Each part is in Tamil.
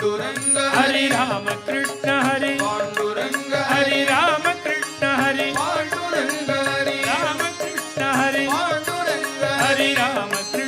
பாண்டுரங்க. ஹரி ராம கிருஷ்ண ஹரி. பாண்டுரங்க. ஹரி ராம கிருஷ்ண ஹரி. பாண்டுரங்க. ஹரி ராம கிருஷ்ண ஹரி. பாண்டுரங்க. ஹரி ராம கிருஷ்ண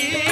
Yeah.